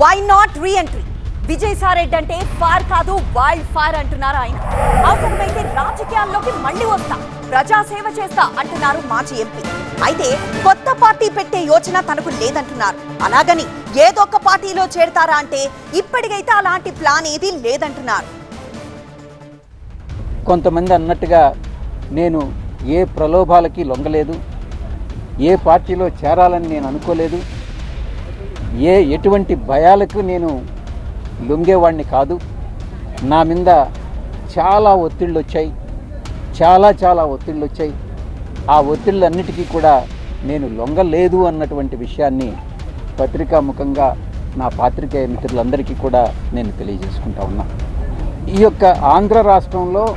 Why not reentry Vijayasai Reddy అంటే far కాదు wild fire అంటున్నారు ఆయన. అవసరమైతే రాజకీయాల్లోకి మళ్ళీ వస్తా ప్రజాసేవ చేస్తా అంటున్నారు మాజీ ఎంపీ. అయితే కొత్త పార్టీ పెట్టే యోచన తనకు లేదంటున్నారు. అలాగని ఏదొక పార్టీలో చేరతారా అంటే ఇప్పటికైతే అలాంటి ప్లాన్ ఏది లేదంటున్నారు. కొంతమంది అన్నట్టుగా నేను ఏ ప్రలోభాలకి లొంగలేదు ఏ పార్టీలో చేరాలని నేను అనుకోలేదు ఏ ఎటువంటి భయాలకు నేను లొంగేవాడిని కాదు. నా మీద చాలా ఒత్తిళ్ళు వచ్చాయి చాలా చాలా ఒత్తిళ్ళు వచ్చాయి ఆ ఒత్తిళ్ళన్నిటికీ కూడా నేను లొంగలేదు అన్నటువంటి విషయాన్ని పత్రికాముఖంగా నా పాత్రికేయ మిత్రులందరికీ కూడా నేను తెలియజేసుకుంటా ఉన్నా. ఈ యొక్క ఆంధ్ర రాష్ట్రంలో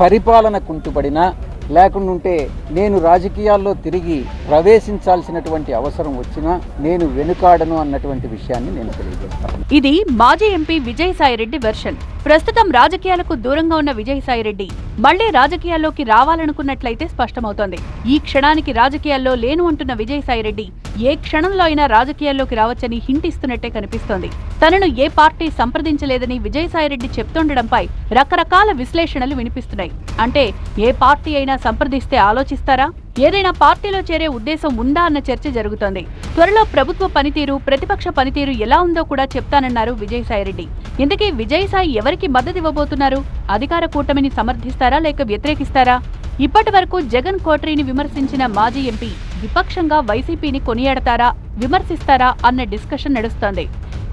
పరిపాలన కుంటుపడినా లేకుంటే నేను రాజకీయాల్లో తిరిగి ప్రవేశించాల్సినటువంటి అవసరం వచ్చినా నేను వెనుకాడను అన్నటువంటి విషయాన్ని నేను తెలియజేస్తాను. ఇది మాజీ ఎంపీ విజయసాయిరెడ్డి వెర్షన్. ప్రస్తుతం రాజకీయాలకు దూరంగా ఉన్న విజయసాయిరెడ్డి మళ్ళీ రాజకీయాల్లోకి రావాలనుకున్నట్లయితే స్పష్టమవుతోంది. ఈ క్షణానికి రాజకీయాల్లో లేను అంటున్న విజయసాయిరెడ్డి ఏ క్షణంలో అయినా రాజకీయాల్లోకి రావచ్చని హింట్ ఇస్తున్నట్టే కనిపిస్తోంది. తనను ఏ పార్టీ సంప్రదించలేదని విజయసాయిరెడ్డి చెప్తుండడంపై రకరకాల విశ్లేషణలు వినిపిస్తున్నాయి. అంటే ఏ పార్టీ అయినా సంప్రదిస్తే ఆలోచిస్తారా? ఏదైనా పార్టీలో చేరే ఉద్దేశం ఉందా అన్న చర్చ జరుగుతోంది. త్వరలో ప్రభుత్వ పనితీరు ప్రతిపక్ష పనితీరు ఎలా ఉందో కూడా చెప్తానన్నారు విజయసాయిరెడ్డి. ఇంతకీ విజయసాయి ఎవరికి మద్దతు ఇవ్వబోతున్నారు? అధికార కూటమిని సమర్థిస్తారా లేక వ్యతిరేకిస్తారా? ఇప్పటి వరకు జగన్ కోటరీని విమర్శించిన మాజీ ఎంపీ విపక్షంగా వైసీపీని కొనియాడతారా విమర్శిస్తారా అన్న డిస్కషన్ నడుస్తోంది.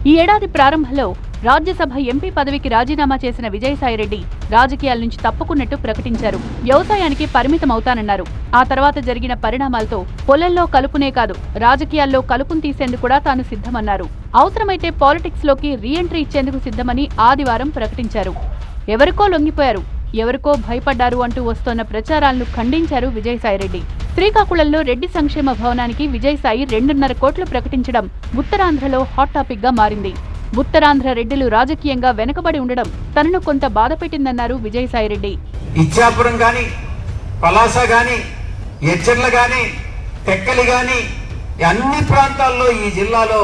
ఈ ఏడాది ప్రారంభంలో రాజ్యసభ ఎంపీ పదవికి రాజీనామా చేసిన విజయసాయిరెడ్డి రాజకీయాల నుంచి తప్పుకున్నట్టు ప్రకటించారు. వ్యవసాయానికి పరిమితం అవుతానన్నారు ఆ తర్వాత జరిగిన పరిణామాలతో పొలంలో కలుపునే కాదు రాజకీయాల్లో కలుపును తీసేందుకు కూడా తాను సిద్ధమన్నారు. అవసరమైతే పాలిటిక్స్లోకి రీఎంట్రీ ఇచ్చేందుకు సిద్ధమని ఆదివారం ప్రకటించారు. ఎవరికో లొంగిపోయారు. ఎవరికో భయపడ్డారు అంటూ వస్తోన్న ప్రచారాలను ఖండించారు విజయసాయిరెడ్డి శ్రీకాకుళంలో రెడ్డి సంక్షేమ భవనానికి విజయసాయి రెండున్నర కోట్లు ప్రకటించడం ఉత్తరాంధ్రలో హాట్ టాపిక్గా మారింది. ఉత్తరాంధ్ర రెడ్డిలు రాజకీయంగా వెనుకబడి ఉండడం తనను కొంత బాధపెట్టిందన్నారు విజయసాయిరెడ్డి ఇచ్చాపురం గాని పలాస గాని ఎచ్చర్ల గాని తెక్కలి గాని అన్ని ప్రాంతాల్లో ఈ జిల్లాలో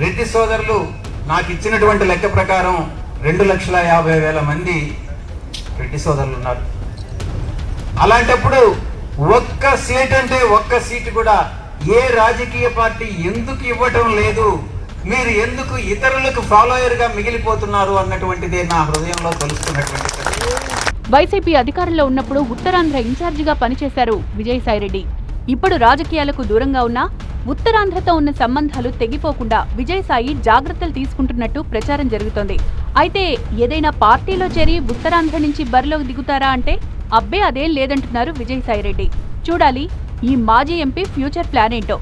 రెడ్డి సోదరులు నాకు ఇచ్చినటువంటి లెక్క ప్రకారం రెండు లక్షల యాభై వేల మంది రెడ్డి సోదరులు ఉన్నారు. అలాంటప్పుడు ఒక్క సీట్ అంటే ఒక్క సీటు కూడా ఏ రాజకీయ పార్టీ ఎందుకు ఇవ్వటం లేదు? మీరు ఎందుకు ఇతరులకు ఫాలోయర్గా మిగిలిపోతున్నారు అన్నటువంటిదే నా హృదయంలో తెలుసుకున్నటువంటి వైసీపీ అధికారంలో ఉన్నప్పుడు ఉత్తరాంధ్ర ఇన్ఛార్జిగా పనిచేశారు విజయసాయిరెడ్డి ఇప్పుడు రాజకీయాలకు దూరంగా ఉన్నా ఉత్తరాంధ్రతో ఉన్న సంబంధాలు తెగిపోకుండా విజయసాయి జాగ్రత్తలు తీసుకుంటున్నట్టు ప్రచారం జరుగుతోంది. అయితే ఏదైనా పార్టీలో చేరి ఉత్తరాంధ్ర నుంచి బరిలోకి దిగుతారా అంటే అబ్బే అదేం లేదంటున్నారు విజయసాయిరెడ్డి. చూడాలి ఈ మాజీ ఎంపీ ఫ్యూచర్ ప్లాన్ ఏంటో.